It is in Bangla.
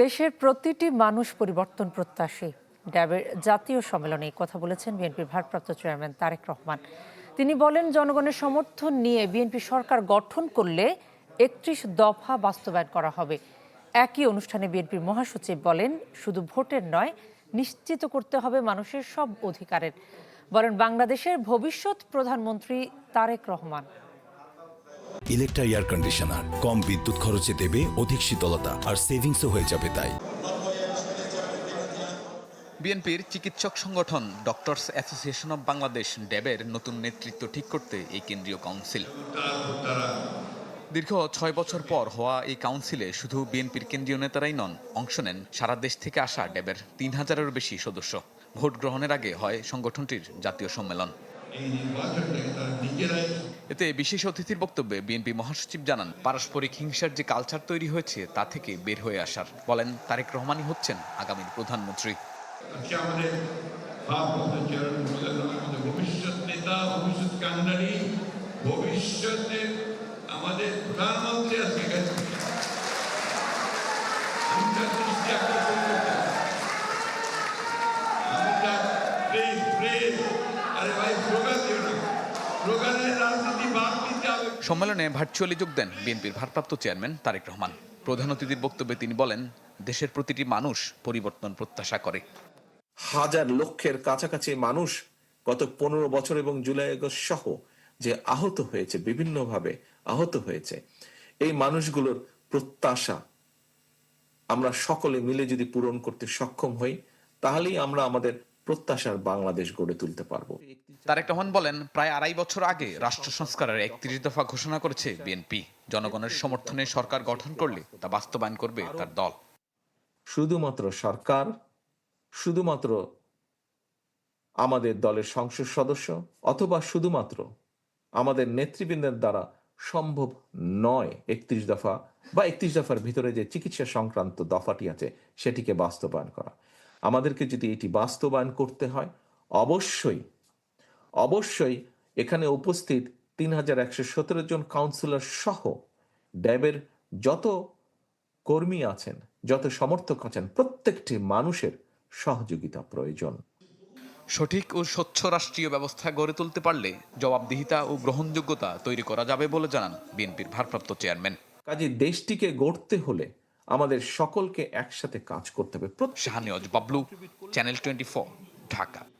দেশের প্রতিটি মানুষ পরিবর্তন প্রত্যাশী। ড্যাবের জাতীয় সম্মেলনে কথা বলেছেন বিএনপির ভারপ্রাপ্ত চেয়ারম্যান তারেক রহমান। তিনি বলেন, জনগণের সমর্থন নিয়ে বিএনপি সরকার গঠন করলে একত্রিশ দফা বাস্তবায়ন করা হবে। একই অনুষ্ঠানে বিএনপির মহাসচিব বলেন, শুধু ভোটের নয়, নিশ্চিত করতে হবে মানুষের সব অধিকারের। বলেন, বাংলাদেশের ভবিষ্যৎ প্রধানমন্ত্রী Tarique Rahman. Electra air conditioner, কম বিদ্যুৎ খরচে দেবে অধিক শীতলতা, আর সেভিংসও হয়ে যাবে তাই। বিএনপির চিকিৎসক সংগঠন ডক্টরস অ্যাসোসিয়েশন অব বাংলাদেশ ড্যাবের নতুন নেতৃত্ব ঠিক করতে এই কেন্দ্রীয় কাউন্সিল। দীর্ঘ ছয় বছর পর হওয়া এই কাউন্সিলে শুধু বিএনপির কেন্দ্রীয় নেতারাই নন, অংশ নেন সারা দেশ থেকে আসা ড্যাবের তিন হাজারেরও বেশি সদস্য। ভোট গ্রহণের আগে হয় সংগঠনটির জাতীয় সম্মেলন। এতে বিশেষ অতিথির বক্তব্যে বিএনপি মহাসচিব জানান, পারস্পরিক হিংসার যে কালচার তৈরি হয়েছে, তা থেকে বের হয়ে আসার। বলেন, তারেক রহমানই হচ্ছেন আগামীর প্রধানমন্ত্রী। আমাদের প্রধানমন্ত্রী সম্মেলনে ভার্চুয়ালি যোগ দেন বিএনপির ভারপ্রাপ্ত চেয়ারম্যান তারেক রহমান। প্রধান অতিথির বক্তব্যে তিনি বলেন, দেশের প্রতিটি মানুষ পরিবর্তন প্রত্যাশা করে। হাজার লক্ষের কাছাকাছি মানুষ গত পনেরো বছর এবং জুলাই আগস্ট সহ যে আহত হয়েছে, বিভিন্নভাবে আহত হয়েছে, এই মানুষগুলোর প্রত্যাশা আমরা সকলে মিলে যদি পূরণ করতে সক্ষম হই, তাহলেই আমরা আমাদের প্রত্যাশার বাংলাদেশ গড়ে তুলতে পারব। তারেক রহমান বলেন, প্রায় আড়াই বছর আগে রাষ্ট্র সংস্কারের একত্রিশ দফা ঘোষণা করেছে বিএনপি। জনগণের সমর্থনে সরকার গঠন করলে তা বাস্তবায়ন করবে তার দল। শুধুমাত্র সরকার, শুধুমাত্র আমাদের দলের সংসদ সদস্য, অথবা শুধুমাত্র আমাদের নেতৃবৃন্দের দ্বারা সম্ভব নয় একত্রিশ দফা বা একত্রিশ দফার ভিতরে যে চিকিৎসা সংক্রান্ত দফাটি আছে, সেটিকে বাস্তবায়ন করা। আমাদেরকে যদি এটি বাস্তবায়ন করতে হয়, অবশ্যই অবশ্যই এখানে উপস্থিত তিন হাজার একশো সতেরো জন কাউন্সিলর সহ ড্যাবের যত কর্মী আছেন যত সমর্থক আছেন প্রত্যেকটি মানুষের সহযোগিতা প্রয়োজন। সঠিক ও স্বচ্ছ রাষ্ট্রীয় ব্যবস্থা গড়ে তুলতে পারলে জবাবদিহিতা ও গ্রহণযোগ্যতা তৈরি করা যাবে বলে জানান বিএনপির ভারপ্রাপ্ত চেয়ারম্যান। কাজে দেশটিকে গড়তে হলে আমাদের সকলকে একসাথে কাজ করতে হবে। Shahaniaz Bablu channel twenty Dhaka.